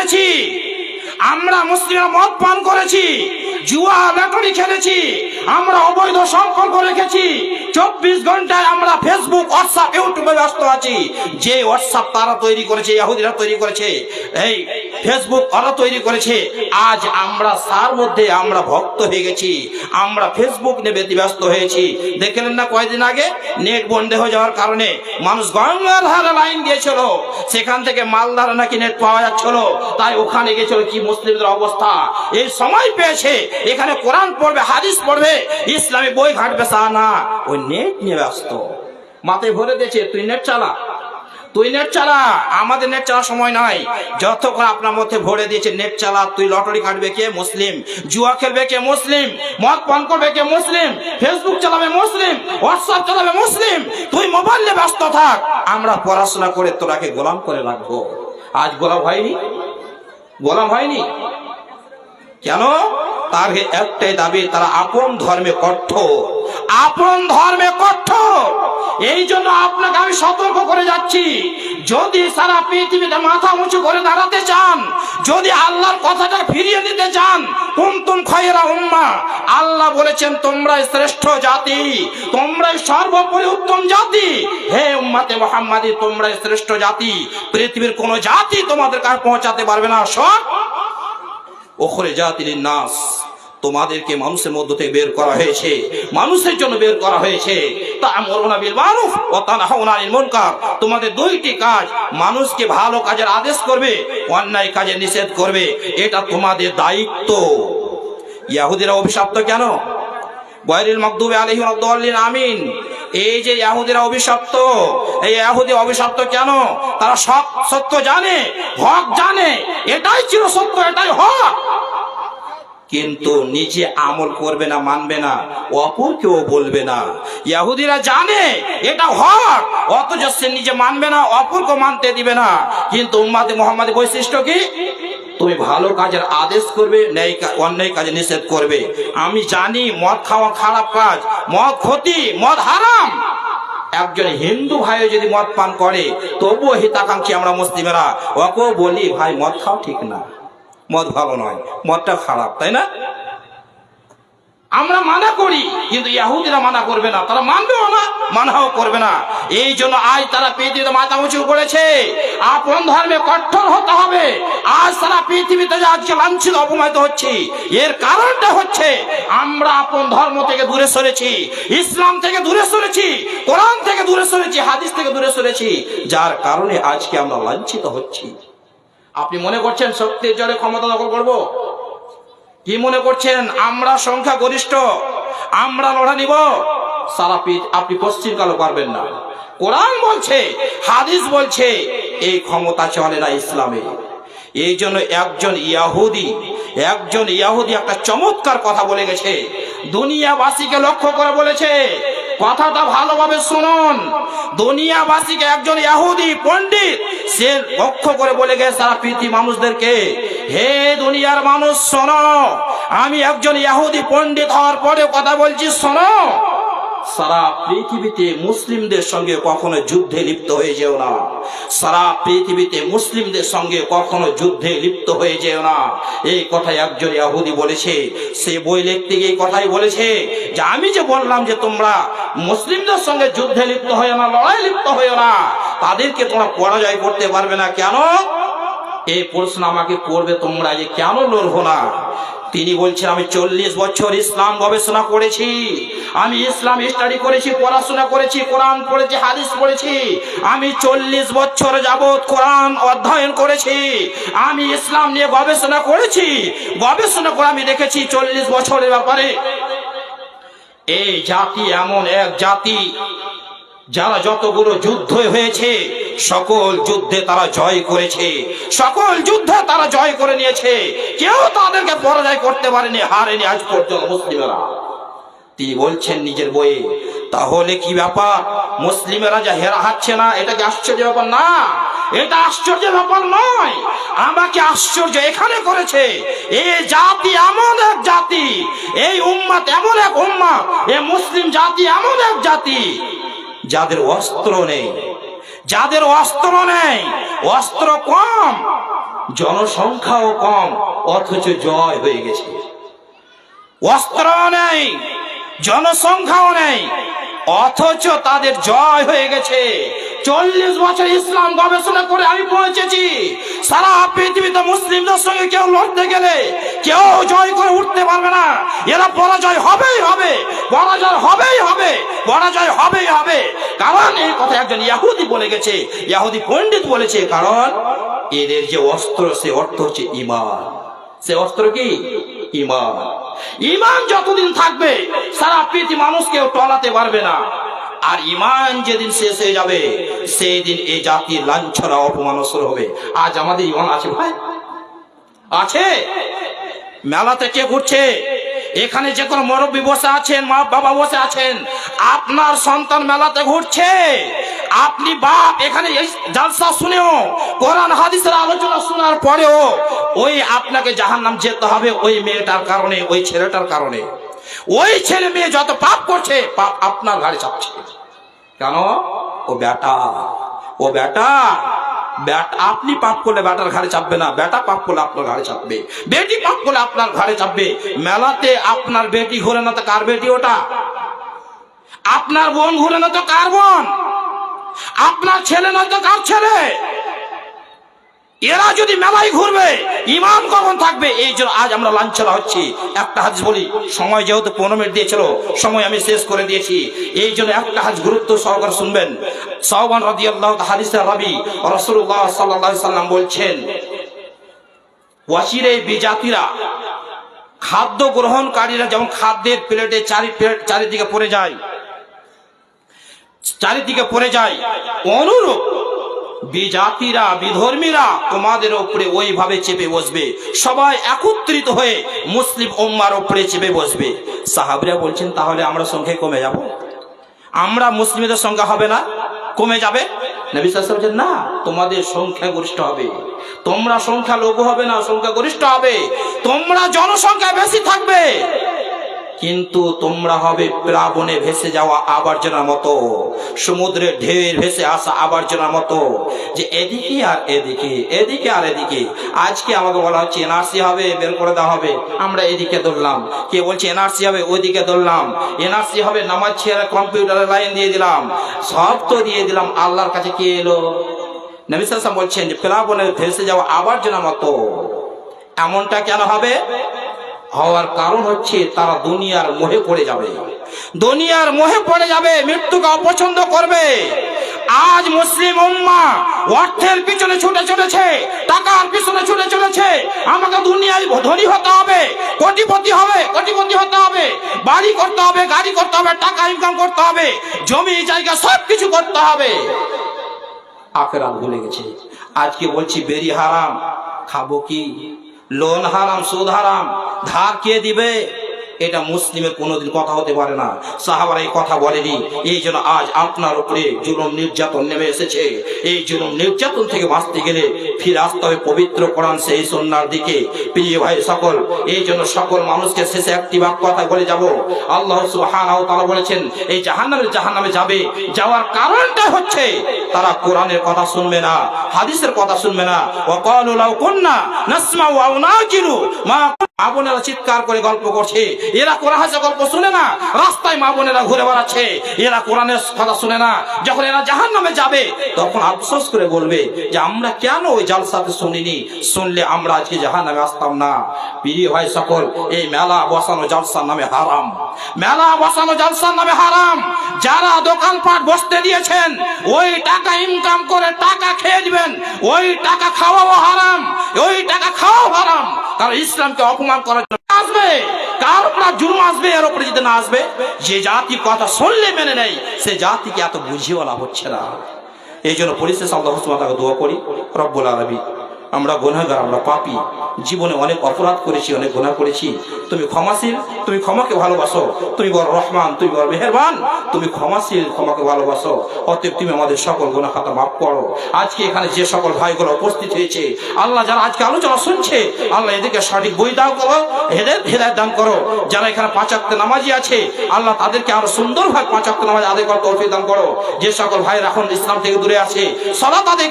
মেরেছি আমরা মুসলিমরা মদ পান করেছি, জুয়া লটারি খেলেছি, আমরা অবৈধ সম্পর্ক রেখেছি। চব্বিশ ঘন্টায় আমরা ফেসবুক হোয়াটসঅ্যাপ ইউটিউবে ব্যস্ত আছি। যে হোয়াটসঅ্যাপ তারা তৈরি করেছে ইয়াহুদিরা তৈরি করেছে, এই ফেসবুক ওরা তৈরি করেছে। আজ আমরা তার মধ্যে আমরা ভক্ত হয়ে গেছি। আমরা ফেসবুক নিয়ে ব্যস্ত হয়েছি। দেখলেন না কয়েকদিন আগে নেট বন্ধ হয়ে যাওয়ার কারণে মানুষ গঙ্গার ধারে লাইন দিয়েছিল সেখান থেকে মালদার নাকি নেট পাওয়া যাচ্ছিল। তাই ওখানে গেছিল কি মুসলিমদের অবস্থা। এই সময় পেয়েছে। এখানে কোরআন পড়বে, হাদিস পড়বে, ইসলামী বই ঘাটবে তা না। ওই নেট নিয়ে ব্যস্ত। মাথায় ভরে দিয়েছে, তুই নেট চালা। তুই নেট চালা। আমাদের নেট চালার সময় নাই। যতক্ষণ আপনার মধ্যে ভরে দিয়েছে নেট চালা, তুই লটারি কাটবে কে? মুসলিম। জুয়া খেলবে কে? মুসলিম। মদ পান করবে কে? মুসলিম। ফেসবুক চালাবে মুসলিম। হোয়াটসঅ্যাপ চালাবে মুসলিম। তুই মোবাইল নিয়ে ব্যস্ত থাক। আমরা পড়াশোনা করে তোরাকে গোলাম করে রাখব। আজ গোলাম হয়নি? গোলাম হয়নি? কেন? তার একটাই দাবি, তারা আপন ধর্মে কঠোর আপন ধর্মে কঠোর এই জন্য আপনাকে আমি সতর্ক করে যাচ্ছি। যদি সারা পৃথিবীতে মাথা উঁচু করে দাঁড়াতে চান, যদি আল্লাহর কথাটা ফিরিয়ে দিতে চান কুমতুম খয়রা উম্মা, আল্লাহ বলেছেন, তোমরাই শ্রেষ্ঠ জাতি, তোমরাই সর্বোপরি উত্তম জাতি। হে উম্মাতে মোহাম্মদী, তোমরাই শ্রেষ্ঠ জাতি। পৃথিবীর কোন জাতি তোমাদের কাছে পৌঁছাতে পারবে না। সব ওখরে জাতির নাস তোমাদেরকে মানুষের মধ্য থেকে বের করা হয়েছে। মানুষের জন্য বের করা হয়েছে। তা বিল তোমাদের দুইটি কাজ, মানুষকে ভালো কাজের আদেশ করবে, অন্যায় কাজে নিষেধ করবে। এটা তোমাদের দায়িত্ব। ইয়াহুদিরা অভিশপ্ত কেন? বয়রিল মকদুবে আলহিম আব্দুল্লিন আমিন। এই যে ইয়াহুদিরা অভিশপ্ত, এই ইয়াহুদি অভিশপ্ত কেন? তারা সব সত্য জানে, হক জানে। এটাই চির সত্য, এটাই হক। কিন্তু নিজে আমল করবে না, মানবে না। অপর কেউ বলবে না। ইয়াহুদিরা জানে, এটা হক। অথচ সে নিজে মানবে না অপরকে মানতে দিবে না। কিন্তু উম্মাদে মোহাম্মদের বৈশিষ্ট্য কি? তুমি ভালো কাজের আদেশ করবে, ন্যায় অন্যায় কাজে নিষেধ করবে। আমি জানি, মদ খাওয়া খারাপ কাজ। মদ ক্ষতি, মদ হারাম। একজন হিন্দু ভাই যদি মদ পান করে, তবুও হিতাকাঙ্ক্ষী আমরা মুসলিমেরা। ওকেও বলি, ভাই, মদ খাও ঠিক না। মদ ভালো নয়, মদটা খারাপ, তাই না? আমরা মানা করি, কিন্তু ইয়াহুদিরা মানা করবে না, তারা মানবেও না, মানাও করবে না। এই জন্য আজ তারা পৃথিবীতে মাথা উঁচু করেছে। আপন ধর্মে কঠোর হতে হবে। আজ তারা পৃথিবীতে আজকে লাঞ্ছিত, অপমানিত হচ্ছে, এর কারণটা হচ্ছে আমরা আপন ধর্ম থেকে দূরে সরেছি, ইসলাম থেকে দূরে সরেছি, কোরআন থেকে দূরে সরেছি, হাদিস থেকে দূরে সরেছি, যার কারণে আজকে আমরা লাঞ্ছিত হচ্ছি। আপনি মনে করছেন শক্তির জলে ক্ষমতা দখল করব? কি মনে করছেন? আমরা সংখ্যা গরিষ্ঠ আমরা লড়া নিব। সারা আপনি পশ্চিম কালো পারবেন না। কোরআন বলছে, হাদিস বলছে, এই ক্ষমতা চলে না ইসলামে। এই জন্য একজন ইয়াহুদি একজন ইয়াহুদি একটা চমৎকার কথা বলে গেছে। দুনিয়াবাসীকে লক্ষ্য করে বলেছে কথাটা ভালোভাবে শুনুন। দুনিয়াবাসীকে একজন ইয়াহুদি পণ্ডিত, সে লক্ষ্য করে বলে গেছে সারা পৃথিবী মানুষদেরকে, হে দুনিয়ার মানুষ, শোনো। আমি একজন ইয়াহুদি পণ্ডিত হওয়ার পরে কথা বলছি, শোনো। সারা পৃথিবীতে মুসলিমদের সঙ্গে কখনো যুদ্ধে লিপ্ত হয়ে যেও না। সারা পৃথিবীতে মুসলিমদের সঙ্গে কখনো যুদ্ধে লিপ্ত হয়ে যেও না। এই কথাই একজন ইয়াহুদি বলেছে। সে বই লিখতে গিয়ে কথাই বলেছে যে, আমি যে বললাম যে তোমরা মুসলিমদের সঙ্গে যুদ্ধে লিপ্ত হয়ে না, লড়াই লিপ্ত হয়ে না, তাদেরকে তোমরা পরাজয় করতে পারবে না কেন? এই প্রশ্ন আমাকে করবে তোমরা যে কেন লড়বো না? তিনি বলছেন আমি চল্লিশ বছর ইসলাম গবেষণা করেছি। আমি ইসলাম স্টাডি করেছি, পড়াশোনা করেছি, কোরআন পড়েছি, হাদিস পড়েছি। আমি চল্লিশ বছর যাবৎ কোরআন অধ্যয়ন করেছি। আমি ইসলাম নিয়ে গবেষণা করেছি। গবেষণা করে আমি দেখেছি চল্লিশ বছরের ব্যাপারে এই জাতি এমন এক জাতি, যারা যতগুলো যুদ্ধ হয়েছে সকল যুদ্ধে তারা জয় করেছে। সকল যুদ্ধে তারা জয় করে নিয়েছে। কেউ তাদেরকে পরাজয় করতে পারেনি, হারেনি আজ পর্যন্ত মুসলিমেরা। তিনি বলছেন নিজের বইয়ে, তাহলে কি ব্যাপার? মুসলিমেরা যা হেরা হাচ্ছে না, এটা কি আশ্চর্য ব্যাপার? না, এটা আশ্চর্য ব্যাপার নয়। আমাকে আশ্চর্য এখানে করেছে? এই জাতি এমন এক জাতি, এই উম্মাত এমন এক উম্মাত এ মুসলিম জাতি এমন এক জাতি, যাদের অস্ত্র নেই। যাদের অস্ত্র নেই, অস্ত্র কম, জনসংখ্যাও কম, অথচ জয় হয়ে গেছে। অস্ত্র নেই, জনসংখ্যাও নেই, অথচ তাদের জয় হয়ে গেছে। চল্লিশ বছর ইসলাম গবেষণা করে আমি পৌঁছেছি। সারা পৃথিবীতে মুসলিমদের সঙ্গে কেউ লড়তে গেলে কেউ জয় করে উঠতে পারবে না। এরা পরাজয় হবেই হবে, পরাজয় হবেই হবে, পরাজয় হবেই হবে। কারণ এই কথা একজন ইয়াহুদি বলে গেছে, ইয়াহুদি পণ্ডিত বলেছে, কারণ এদের যে অস্ত্র, সে অর্থ হচ্ছে ইমান সে অস্ত্র কি? ইমান ইমান যতদিন থাকবে, সারা পৃথিবী মানুষ কেউ টলাতে পারবে না। আর ইমান যেদিন শেষ হয়ে যাবে সেই দিন এই জাতির লাঞ্ছনা অপমানসর হবে। আজ আমাদের ইমান আছে ভাই? আছে? মেলাতে কে ঘুরছে? এখানে যে কোনো মুরব্বী বসে আছেন, মা বাবা বসে আছেন, আপনার সন্তান মেলাতে ঘুরছে। আপনি বাপ, এখানে জালসা শুনেও, কোরআন, হাদিসের আলোচনা শোনার পরেও, ওই আপনাকে জাহান্নাম যেতে হবে ওই মেয়েটার কারণে, ওই ছেলেটার কারণে। ওই ছেলে মেয়ে যত পাপ করছে, পাপ আপনার ঘাড়ে চাপছে। কেন? ও বেটা। ও বেটা আপনি পাপ করলে বেটার ঘাড়ে চাপবে না। বেটা পাপ করলে আপনার ঘাড়ে চাপবে। বেটি পাপ করলে আপনার ঘাড়ে চাপবে। মেলাতে আপনার বেটি ঘুরে না তো কার বেটি ওটা? আপনার বোন ঘুরে না তো কার বোন? আপনার ছেলে না তো কার ছেলে? এরা যদি মেলায় ঘুরবে ইমান কখন থাকবে? এই জন্য আজ আমরা লাঞ্ছনা হচ্ছি। একটা হাজ বলি, সময় যেহেতু পনেরো মিনিট দিয়েছিল, সময় আমি শেষ করে দিয়েছি। এই জন্য একটা হাজ গুরুত্ব সহকারে শুনবেন। সাহবান রাদি আল্লাহ হাদিসের রাবি রসুল্লাহ সাল্লাহ সাল্লাম বলছেন, ওয়াসিরে বিজাতিরা, খাদ্য গ্রহণকারীরা যেমন খাদ্যের প্লেটে চারি প্লেট, চারিদিকে পড়ে যায়, চারিদিকে পড়ে যায়, অনুরূপ বিজাতিরা বিধর্মীরা তোমাদের উপরে ওইভাবে চেপে বসবে। সবাই একত্রিত হয়ে মুসলিম উম্মার উপরে চেপে বসবে। সাহাবরা বলছেন তাহলে আমরা সংখ্যায় কমে যাব? আমরা মুসলিমদের সংখ্যা হবে না। কমে যাবে? নবী সাল্লাল্লাহু বলছেন, না তোমাদের সংখ্যা গরিষ্ঠ হবে। তোমরা সংখ্যা লঘু হবে না সংখ্যা গরিষ্ঠ হবে। তোমরা জনসংখ্যা বেশি থাকবে। কিন্তু তোমরা হবে প্লাবনে ভেসে যাওয়া আবর্জনার মতো। সমুদ্রের ঢেউয়ের ভেসে আসা আবর্জনার মতো। যে এদিকে আর এদিকে এদিকে আর এদিকে। আজকে আমাকে বলা হচ্ছে এনআরসি হবে, বের করে দেওয়া হবে। আমরা এদিকে ধরলাম। কে বলছে এনআরসি হবে, ওইদিকে ধরলাম। এনআরসি হবে নামাজ ছেড়ে কম্পিউটারের লাইন দিয়ে দিলাম। সব তো দিয়ে দিলাম, আল্লাহর কাছে কে এলো? নবী সাল্লাল্লাহু বলছেন যে প্লাবনে ভেসে যাওয়া আবর্জনার মতো। এমনটা কেন হবে? হওয়ার কারণ হচ্ছে তারা দুনিয়ার মোহে পড়ে যাবে। দুনিয়ার মোহে পড়ে যাবে, মৃত্যুকে অপছন্দ করবে। আজ মুসলিম উম্মা অর্থের পিছনে ছুটে চলেছে, টাকার পিছনে ছুটে চলেছে। আমাকে দুনিয়ায় ধনী হতে হবে, কোটিপতি হবে, কোটিপতি হতে হবে। বাড়ি করতে হবে, গাড়ি করতে হবে, টাকা ইনকাম করতে হবে, জমি, জায়গা সব কিছু করতে হবে। আখেরাত ভুলে গেছে। আজকে বলছি বেরি হারাম, খাব কি? লোন হারাম সুদ হারাম ধার কে দিবে? এটা মুসলিমের কোনোদিন কথা হতে পারে না। সাহাবারা এই কথা বলেনি। এই জন্য আজ আপনার উপরে জুলুম নির্যাতন নেমে এসেছে। এই জুলুম নির্যাতন থেকে বাঁচতে গেলে ফিরে আসতে হবে পবিত্র কোরআন, সেই সন্ন্যার দিকে। প্রিয় ভাই, সকল, এই জন্য সকল মানুষকে শেষে একটি বাক কথা বলে যাব। আল্লাহ সুবহানাহু তাআলা বলেছেন, এই জাহান্নামের জাহান্নামে যাবে। যাওয়ার কারণটা হচ্ছে তারা কোরআনের কথা শুনবে না, হাদিসের কথা শুনবে না। ওয়াকালু লাউ কুন্না নাসমাউ আও নাকিলু মা মা চিৎকার করে গল্প করছে। এরা কোরআন হাসা গল্প শুনে না, রাস্তায় মা বোনেরা ঘুরে বেড়াচ্ছে। এরা কোরআনের কথা শুনে না, যখন এরা জাহান নামে যাবে, তখন আফসোস করে বলবে যে আমরা কেন ওই জালসাতে শুনিনি? শুনলে আমরা আজকে জাহান নামে আসতাম না। প্রিয় ভাই সকল, এই মেলা বসানো জালসার নামে হারাম। মেলা বসানো জালসার নামে হারাম। যারা দোকানপাট বসতে দিয়েছেন, ওই টাকা ইনকাম করে টাকা খেয়ে দিবেন ওই টাকা খাওয়াও হারাম, ওই টাকা খাওয়াও হারাম। তারা ইসলামকে অপমান করার জন্য আসবে। কার উপর জুলুম আসবে, এর উপরে যদি না আসবে, যে জাতি কথা শুনলে মেনে নেই সে জাতিকে এত বুঝিওয়ালা হচ্ছে না। এই জন্য পরিশেষ আল্লাহ তাকে দোয়া করি, রব্বুল আলমী আমরা গুনাহগার, আমরা পাপি। জীবনে অনেক অপরাধ করেছি, অনেক গুনাহ করেছি। তুমি ক্ষমাশীল, তুমি ক্ষমাকে ভালোবাসো। তুমি বড় রহমান, তুমি বড় মেহেরবান। তুমি ক্ষমাশীল, ক্ষমাকে ভালোবাসো। অতএব তুমি আমাদের সকল গুনাহ খাতা মাফ করো। আজকে এখানে যে সকল ভাইগুলো উপস্থিত হয়েছে, আল্লাহ যারা আজকে আলোচনা শুনছে, আল্লাহ এদেরকে সঠিক বই দাও করো, হেদায়ত হেদায়ত দান করো। যারা এখানে পাঁচাত্তে নামাজি আছে, আল্লাহ তাদেরকে আরও সুন্দরভাবে পাঁচাত্তে নামাজ আদায় করতে তৌফিক দান করো। যে সকল ভাই এখন ইসলাম থেকে দূরে আছে সদা তাদের